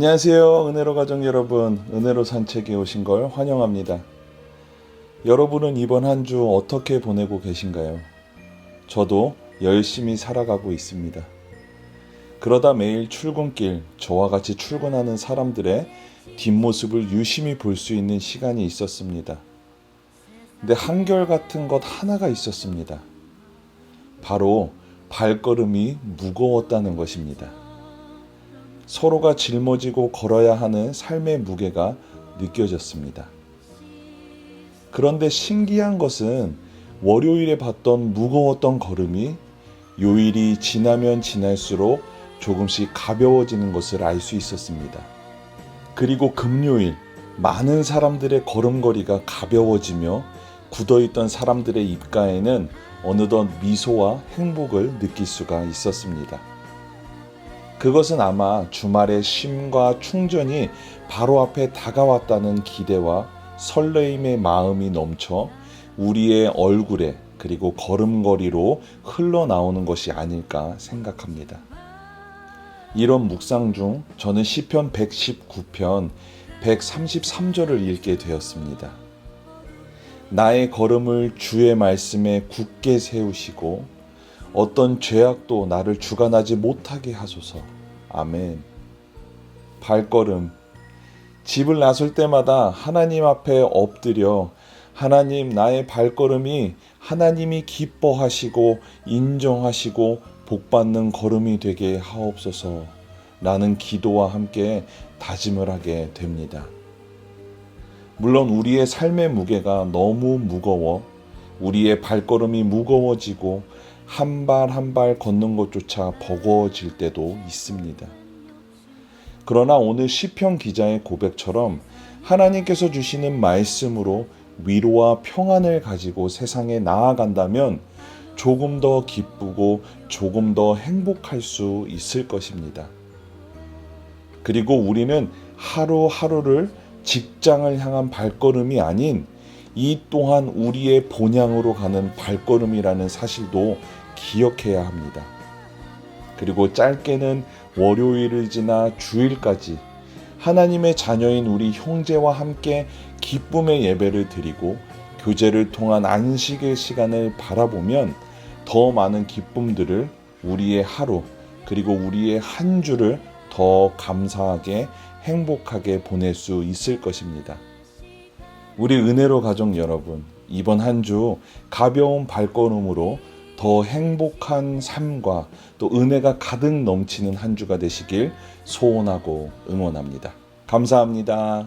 안녕하세요. 은혜로 가정 여러분. 은혜로 산책에 오신 걸 환영합니다. 여러분은 이번 한 주 어떻게 보내고 계신가요? 저도 열심히 살아가고 있습니다. 그러다 매일 출근길 저와 같이 출근하는 사람들의 뒷모습을 유심히 볼 수 있는 시간이 있었습니다. 근데 한결같은 것 하나가 있었습니다. 바로 발걸음이 무거웠다는 것입니다. 서로가 짊어지고 걸어야 하는 삶의 무게가 느껴졌습니다. 그런데 신기한 것은 월요일에 봤던 무거웠던 걸음이 요일이 지나면 지날수록 조금씩 가벼워지는 것을 알 수 있었습니다. 그리고 금요일 많은 사람들의 걸음걸이가 가벼워지며 굳어있던 사람들의 입가에는 어느덧 미소와 행복을 느낄 수가 있었습니다. 그것은 아마 주말의 쉼과 충전이 바로 앞에 다가왔다는 기대와 설레임의 마음이 넘쳐 우리의 얼굴에 그리고 걸음걸이로 흘러나오는 것이 아닐까 생각합니다. 이런 묵상 중 저는 시편 119편 133절을 읽게 되었습니다. 나의 걸음을 주의 말씀에 굳게 세우시고 어떤 죄악도 나를 주관하지 못하게 하소서. 아멘. 발걸음. 집을 나설 때마다 하나님 앞에 엎드려 하나님 나의 발걸음이 하나님이 기뻐하시고 인정하시고 복받는 걸음이 되게 하옵소서. 라는 기도와 함께 다짐을 하게 됩니다. 물론 우리의 삶의 무게가 너무 무거워 우리의 발걸음이 무거워지고 한 발 한 발 걷는 것조차 버거워질 때도 있습니다. 그러나 오늘 시편 기자의 고백처럼 하나님께서 주시는 말씀으로 위로와 평안을 가지고 세상에 나아간다면 조금 더 기쁘고 조금 더 행복할 수 있을 것입니다. 그리고 우리는 하루하루를 직장을 향한 발걸음이 아닌 이 또한 우리의 본향으로 가는 발걸음이라는 사실도 기억해야 합니다. 그리고 짧게는 월요일을 지나 주일까지 하나님의 자녀인 우리 형제와 함께 기쁨의 예배를 드리고 교제를 통한 안식의 시간을 바라보면 더 많은 기쁨들을 우리의 하루 그리고 우리의 한 주를 더 감사하게 행복하게 보낼 수 있을 것입니다. 우리 은혜로 가족 여러분, 이번 한 주 가벼운 발걸음으로 더 행복한 삶과 또 은혜가 가득 넘치는 한 주가 되시길 소원하고 응원합니다. 감사합니다.